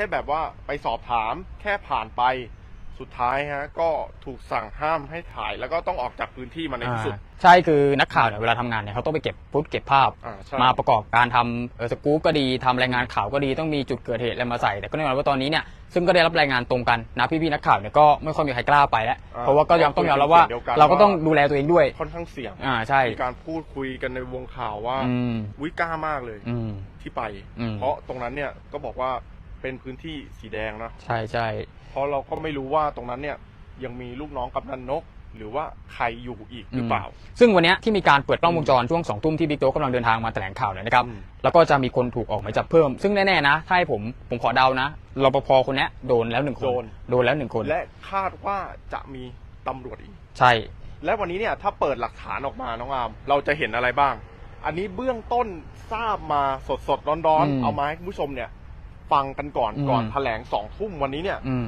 ค่แบบว่าไปสอบถามแค่ผ่านไปสุดท้ายฮะก็ถูกสั่งห้ามให้ถ่ายแล้วก็ต้องออกจากพื้นที่มาในที่สุดอ่าใช่คือนักข่าวเนี่ยเวลาทำงานเนี่ยเขาต้องไปเก็บฟุตเก็บภาพอ่าใช่มาประกอบการทำเออสกู๊ปก็ดีทำรายงานข่าวก็ดีต้องมีจุดเกิดเหตุอะไรมาใส่ แต่ก็แน่นอนว่าตอนนี้เนี่ยซึ่งก็ได้รับรายงานตรงกันนะพี่ๆนักข่าวเนี่ยก็ไม่ค่อยมีใครกล้าไปแล้วอ่าเพราะว่าก็ยังต้องยอมรับว่าเดียวกันเราก็ต้องว่าดูแลตัวเองด้วยค่อนข้างเสี่ยงอ่าใช่มีการพูดคุยกันในวงข่าวว่าอืมวิกล้ามากเลยอืมที่ไปอืมเพราะตรงนั้นเนี่ยก็บอกว่า เป็นพื้นที่สีแดงนะใช่ใช่เพราะเราก็ไม่รู้ว่าตรงนั้นเนี่ยยังมีลูกน้องกำนันนก หรือว่าใครอยู่อีกหรือเปล่า ซึ่งวันเนี้ยที่มีการเปิดกล้องวงจรช่วงสองทุ่มที่บิ๊กโจ๊กกำลังเดินทางมาแถลงข่าวเนี่ยนะครับอืมแล้วก็จะมีคนถูกออกหมายจับเพิ่ม ซึ่งแน่ๆนะ ถ้าให้ผมผมขอเดานะรปภคนเนี้ยโดนแล้วหนึ่งคนโดนโดนแล้วหนึ่งคน และคาดว่าจะมีตำรวจอีก ใช่ และวันนี้เนี่ยถ้าเปิดหลักฐานออกมาน้องอามเราจะเห็นอะไรบ้าง อันนี้เบื้องต้นทราบมาสดสดๆร้อนๆ เอามาให้คุณผู้ชมเนี่ย ฟังกันก่อนก่อนแถลงสองทุ่มวันนี้เนี่ยอืม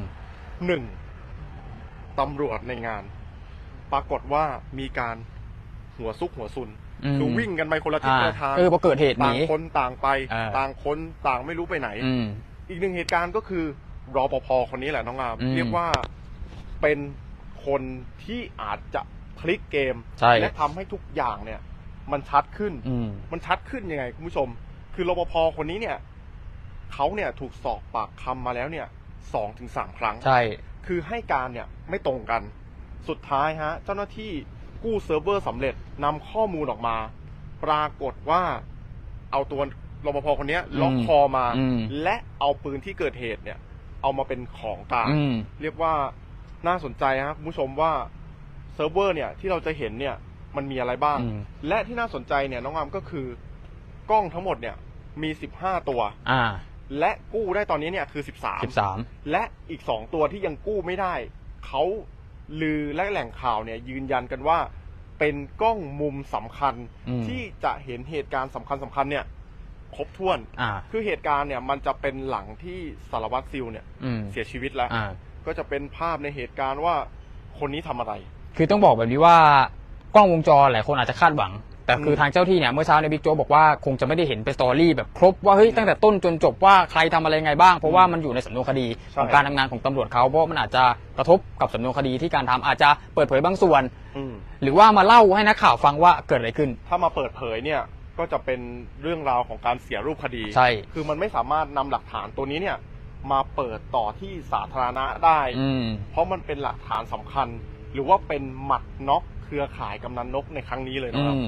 หนึ่งตำรวจในงาน ปรากฏว่ามีการหัวซุกหัวซุนมคือวิ่งกันไปคนละทิศอ่าคนละทางเออพอเกิดเหตุหต่านี งคนต่างไปเออต่างคนต่างไม่รู้ไปไหน อืม อีกหนึ่งเหตุการณ์ก็คือรอปภคนนี้แหละน้องอามอืมเรียกว่าเป็นคนที่อาจจะพลิกเกม ใช่ และทำให้ทุกอย่างเนี่ย มันชัดขึ้น อืม มันชัดขึ้นยังไงคุณผู้ชม คือรปภคนนี้เนี่ย เขาเนี่ยถูกสอบปากคำมาแล้วเนี่ยสองถึงสามครั้ง ใช่ คือให้การเนี่ยไม่ตรงกัน สุดท้ายฮะ เจ้าหน้าที่กู้เซิร์ฟเวอร์สำเร็จนำข้อมูลออกมา ปรากฏว่าเอาตัวรปภคนเนี้ยล็อกคอมาอืมและเอาปืนที่เกิดเหตุเนี่ย เอามาเป็นของกลางอืมเรียกว่าน่าสนใจฮะคุณผู้ชมว่าเซิร์ฟเวอร์เนี่ยที่เราจะเห็นเนี่ย มันมีอะไรบ้างอืมและที่น่าสนใจเนี่ยน้องอามก็คือกล้องทั้งหมดเนี่ยมี15ตัว อ่า และกู้ได้ตอนนี้เนี่ยคือสิบสาม13 และอีก 2 ตัวที่ยังกู้ไม่ได้ เขาลือและแหล่งข่าวเนี่ยยืนยันกันว่า เป็นกล้องมุมสำคัญอืม ที่จะเห็นเหตุการณ์สำคัญสำคัญเนี่ยครบถ้วน อ่า คือเหตุการณ์เนี่ยมันจะเป็นหลังที่สารวัตรซิลเนี่ยอืมเสียชีวิตแล้ว อ่า ก็จะเป็นภาพในเหตุการณ์ว่าคนนี้ทำอะไร คือต้องบอกแบบนี้ว่ากล้องวงจรหลายคนอาจจะคาดหวัง แต่คือมทางเจ้าที่เนี่ยเมื่อเช้าในยบิ๊กโจ๊กบอกว่าคงจะไม่ได้เห็นเป็นสตอรี่แบบครบว่าเฮ้ยตั้งแต่ต้นจนจบว่าใครทำอะไรไงบ้าง เพราะว่ามันอยู่ในสำนวนคดีใช่ของการทำงานของตำรวจเขาเพราะมันอาจจะกระทบกับสำนวนคดีที่การทำอาจจะเปิดเผยบางส่วนอืมหรือว่ามาเล่าให้นักข่าวฟังว่าเกิดอะไรขึ้น ถ้ามาเปิดเผยเนี่ยก็จะเป็นเรื่องราวของการเสียรูปคดีใช่คือมันไม่สามารถนำหลักฐานตัวนี้เนี่ยมาเปิดต่อที่สาธารณะได้อืมเพราะมันเป็นหลักฐานสำคัญ หรือว่าเป็นหมัดน็อกเครือข่ายกำนันนกในครั้งนี้เลยอืนะครับม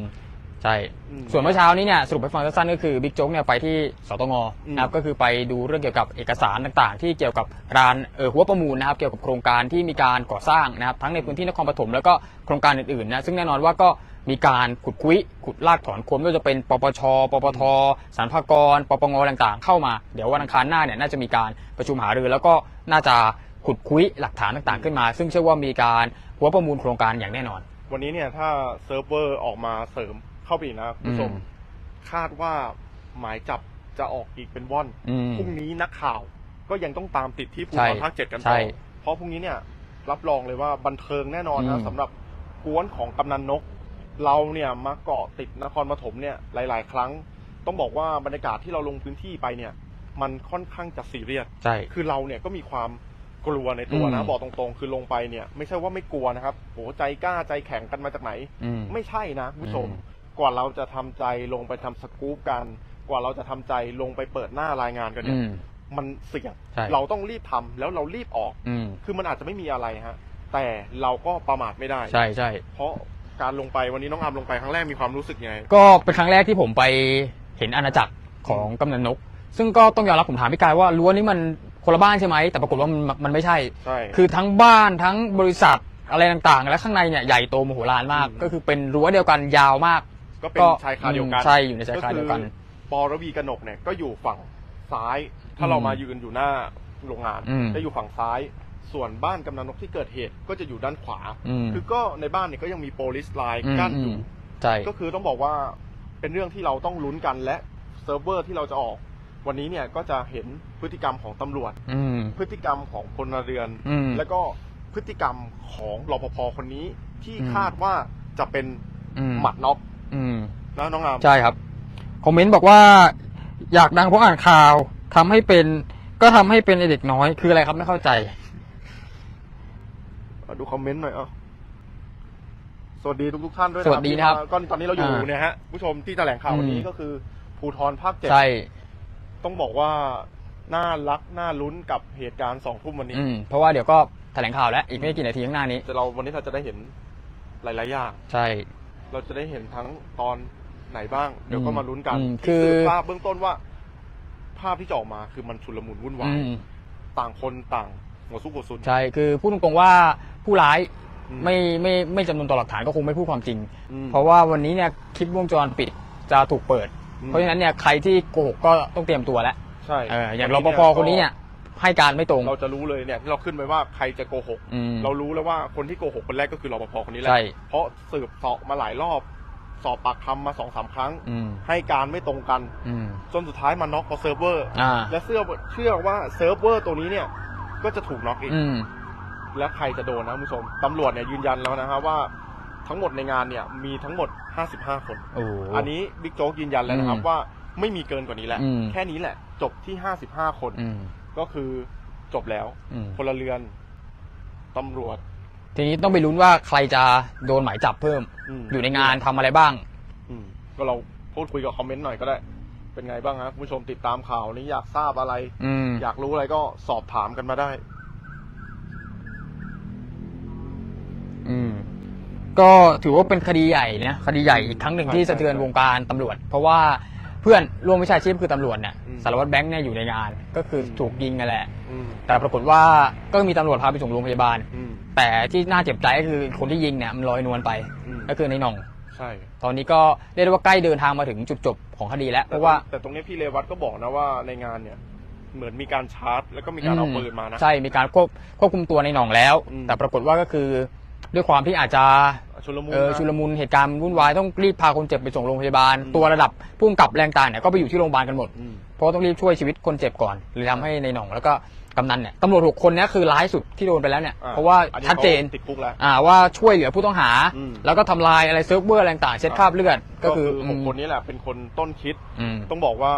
ใช่ อืม ส่วนเมื่อเช้านี้เนี่ยสรุปให้ฟังสั้นๆก็คือบิ๊กโจ๊กเนี่ยไปที่สตงอืม นะครับก็คือไปดูเรื่องเกี่ยวกับเอกสารต่างๆ ที่เกี่ยวกับการเออหัวประมูลนะครับเกี่ยวกับโครงการที่มีการก่อสร้างนะครับทั้งในพื้นที่นครปฐมแล้วก็โครงการอื่นๆนะซึ่งแน่นอนว่าก็มีการขุดคุยขุดลากถอนโคนไม่ว่าจะเป็นปปช ปปทสรรพากรปปงต่างๆ เข้ามาเดี๋ยววันอังคารหน้าเนี่ยน่าจะมีการประชุมหารือ แล้วก็น่าจะขุดคุยหลักฐานต่างๆ ขึ้นมา ซึ่งเชื่อว่ามีการหัวประมูลโครงการอย่างแน่นอน วันนี้เนี่ยถ้าเซิร์ฟเวอร์ออกมาเสริม เข้าไปอีกนะคุณผู้ชมอืม คาดว่าหมายจับจะออกอีกเป็นว่อนอืม พรุ่งนี้นักข่าวก็ยังต้องตามติดที่ภูใช่มิภาคเจ็ดกันใช่ต่อเพราะพรุ่งนี้เนี่ยรับรองเลยว่าบันเทิงแน่นอนอืนะม สำหรับกวนของกำนันนก เราเนี่ยมาเกาะติดนครปฐมเนี่ยหลาย ๆ ครั้ง ต้องบอกว่าบรรยากาศที่เราลงพื้นที่ไปเนี่ย มันค่อนข้างจะซีเรียส ใช่ คือเราเนี่ยก็มีความกลัวในตัวนะ อืม บอกตรงๆ คือลงไปเนี่ย ไม่ใช่ว่าไม่กลัวนะครับโหใจกล้าใจแข็งกันมาจากไหน อืม ไม่ใช่นะคุณผู้ชม อืม กว่าเราจะทำใจลงไปทำสกู๊ปกัน กว่าเราจะทำใจลงไปเปิดหน้ารายงานกันเนี่อืยมมันเสี่ยงใช่เราต้องรีบทำแล้วเรารีบออกอืมคือมันอาจจะไม่มีอะไรฮะ แต่เราก็ประมาทไม่ได้ ใช่ใช่เพราะการลงไปวันนี้น้องอามลงไปครั้งแรกมีความรู้สึกยังไงก็เป็นครั้งแรกที่ผมไปเห็นอาณาจักรของกำนันนก ซึ่งก็ต้องยอมรับผมถามพี่กายว่ารั้วนี้มันคนละบ้านใช่ไหมแต่ปรากฏว่ามันมันไม่ใช่ใช่คือทั้งบ้านทั้งบริษัทอะไรต่างๆ และข้างในเนี่ยใหญ่โตมโหฬารมากอืมก็คือเป็นรั้วเดียวกันยาวมาก ก็เป็นชายคาเดียวกันอืมใช่อยู่ในชายคาเดียวกันคือปอระวีกนกเนี่ยก็อยู่ฝั่งซ้าย ถ้าอืมเรามายืนอยู่หน้าโรงงานอืมจะอยู่ฝั่งซ้าย ส่วนบ้านกำนันนกที่เกิดเหตุก็จะอยู่ด้านขวาอืมคือก็ในบ้านเนี่ยก็ยังมีโปลิสไลน์อืมกั้นอยู่อืมใช่ก็คือต้องบอกว่าเป็นเรื่องที่เราต้องลุ้นกันและเซิร์ฟเวอร์ที่เราจะออกวันนี้เนี่ยก็จะเห็นพฤติกรรมของตำรวจอืมพฤติกรรมของพลเรือนอืมแล้วก็พฤติกรรมของรปภคนนี้ที่อืมคาดว่าจะเป็นอืมหมัดน็อก อืมนะน้องอามใช่ครับคอมเมนต์บอกว่า อยากดังเพราะอ่านข่าวทำให้เป็นก็ทำให้เป็นไอ้เด็กน้อยคืออะไรครับไม่เข้าใจอะดูคอมเมนต์หน่อยอะสวัสดีทุกทุกๆท่านด้วยสวัสดีนะครับที่มาก็ตอนนี้เราอยู่อ่าเนี่ยฮะผู้ชมที่แถลงข่าววันนี้อืม ก็คือภูทรภาคเจ็ดใช่ต้องบอกว่าน่ารักน่าลุ้นกับเหตุการณ์สองทุ่มวันนี้อืมเพราะว่าเดี๋ยวก็แถลงข่าวแล้วอีกไม่กี่นาทีข้างหน้านี้จะเราวันนี้เราจะได้เห็นหลาย ๆ อย่าง ใช่ เราจะได้เห็นทั้งตอนไหนบ้าง เดี๋ยวก็มาลุ้นกันอืมที่คือ สืบทราบเบื้องต้นว่า ภาพที่จะออกมาคือมันชุลมุนวุ่นวาอืยมต่างคนต่างหัวซุกหัวซุนใช่คือพูดตรงๆว่าผู้ร้ายอืมไม่ไม่ไม่จำนวนต่อหลักฐานก็คงไม่พูดความจริง อืม เพราะว่าวันนี้เนี่ยคลิปวงจรปิดจะถูกเปิด อืม เพราะฉะนั้นเนี่ยใครที่โกหกก็ต้องเตรียมตัวแล้วใช่เอออย่างรปภคนนี้เนี่ย ให้การไม่ตรง เราจะรู้เลยเนี่ยที่เราขึ้นไปว่าใครจะโกหก อืม เรารู้แล้วว่าคนที่โกหกคนแรกก็คือรปภคนนี้แหละใช่ เพราะสืบสอบมาหลายรอบ สอบปากคำมาสองสามครั้ง อืมให้การไม่ตรงกัน อืมจนสุดท้ายมาน็อกเพราะเซิร์ฟเวอร์ อ่าและเชื่อเชื่อว่าเซิร์ฟเวอร์ตัวนี้เนี่ยก็จะถูกน็อกอีก อืม แล้วใครจะโดนนะคุณผู้ชมตำรวจเนี่ยยืนยันแล้วนะฮะว่าทั้งหมดในงานเนี่ยมีทั้งหมด 55 คน โอ้ อันนี้บิ๊กโจ๊กยืนยันแล้วนะครับอืมว่าไม่มีเกินกว่านี้แล้ว อืม แค่นี้แหละจบที่ 55 คน อืม ก็คือจบแล้วอืมพลเรือนตำรวจ ทีนี้ต้องไปลุ้นว่าใครจะโดนหมายจับเพิ่มมอยู่ในงานทำอะไรบ้างอืมก็เราพูดคุยกับคอมเมนต์หน่อยก็ได้ เป็นไงบ้างฮะคุณผู้ชมติดตามข่าวนี้อยากทราบอะไรอืมอยากรู้อะไรก็สอบถามกันมาได้ อืมก็ถือว่าเป็นคดีใหญ่นะคดีใหญ่อีกครั้งหนึ่งใช่ที่สะเทือนวงการตำรวจ เพราะว่า เพื่อนร่วมวิชาชีพคือตำรวจเนี่ยอืม สารวัตรแบงค์เนี่ยอยู่ในงาน ก็คืออมถูกยิงกันแหละ อืมแต่ปรากฏว่าก็มีตำรวจพาไปส่งโรงพยาบาล อืมแต่ที่น่าเจ็บใจก็คือคนที่ยิงเนี่ยมันลอยนวลไป อืมก็คือในหน่อง ใช่ตอนนี้ก็เรียกได้ว่าใกล้เดินทางมาถึงจุดจบของคดีแล้ว เพราะว่า แต่ตรงนี้พี่เรวัตก็บอกนะว่าในงานเนี่ย เหมือนมีการชาร์จ แล้วก็มีการเอาปืนมานะ ใช่มีการควบควบคุมตัวในหน่องแล้ว อืมแต่ปรากฏว่าก็คือด้วยความที่อาจจะ ชุลมุนเออนะชุลมุนเหตุการณ์วุ่นวายต้องรีบพาคนเจ็บไปส่งโรงพยาบาลอืมตัวระดับผู้กำกับแรงต่างเนี่ยก็ไปอยู่ที่โรงพยาบาลกันหมดอืมเพราะว่าต้องรีบช่วยชีวิตคนเจ็บก่อนเลยทำให้ในหน่องแล้วก็กำนันเนี่ยตำรวจหกคนเนี้คือร้ายสุดที่โดนไปแล้วเนี่ยอ่เพราะว่าอันนี้ชัดเจนขาติดคุกแล้วอ่าว่าช่วยเหลือผู้ต้องหาอืมแล้วก็ทำลายอะไรเซิร์ฟเวอร์อะไรต่างๆเช็ดคราบเลือดก็คือหกคนนี้แหละเป็นคนต้นคิดอืมต้องบอกว่า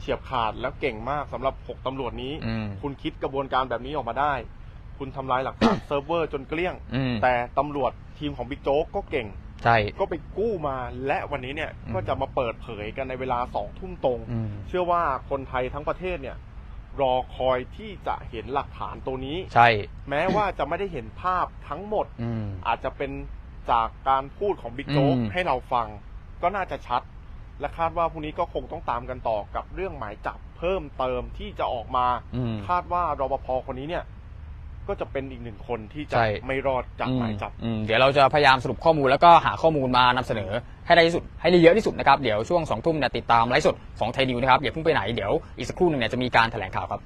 เฉียบขาดแล้วเก่งมากสำหรับหกตำรวจนี้อืมคุณคิดกระบวนการแบบนี้ออกมาได้ คุณทำลายหลักฐานเซิร์ฟเวอร์จนเกลี้ยง อืมแต่ตำรวจทีมของบิ๊กโจ๊กก็เก่ง ใช่ก็ไปกู้มาและวันนี้เนี่ยอืมก็จะมาเปิดเผยกันในเวลาสองทุ่มตรง อืมเชื่อว่าคนไทยทั้งประเทศเนี่ย รอคอยที่จะเห็นหลักฐานตัวนี้ ใช่ แม้ว่าจะไม่ได้เห็นภาพทั้งหมด อืม อาจจะเป็นจากการพูดของบิ๊กโจ๊กอืม ให้เราฟัง ก็น่าจะชัด และคาดว่าพรุ่งนี้ก็คงต้องตามกันต่อกับเรื่องหมายจับเพิ่มเติมที่จะออกมา อืม คาดว่ารปภคนนี้เนี่ย ก็จะเป็นอีกหนึ่งคนที่จะใช่ ไม่รอดจากหมายจับ อืมเดี๋ยวเราจะพยายามสรุปข้อมูลแล้วก็หาข้อมูลมานำเสนอให้ได้ที่สุดให้ได้เยอะที่สุดนะครับ เดี๋ยวช่วงสองทุ่มเนี่ยติดตามไลฟ์สดของไทยนิวนะครับอย่าเพิ่งไปไหนเดี๋ยวอีกสักครู่หนึ่งเนี่ยจะมีการแถลงข่าวครับ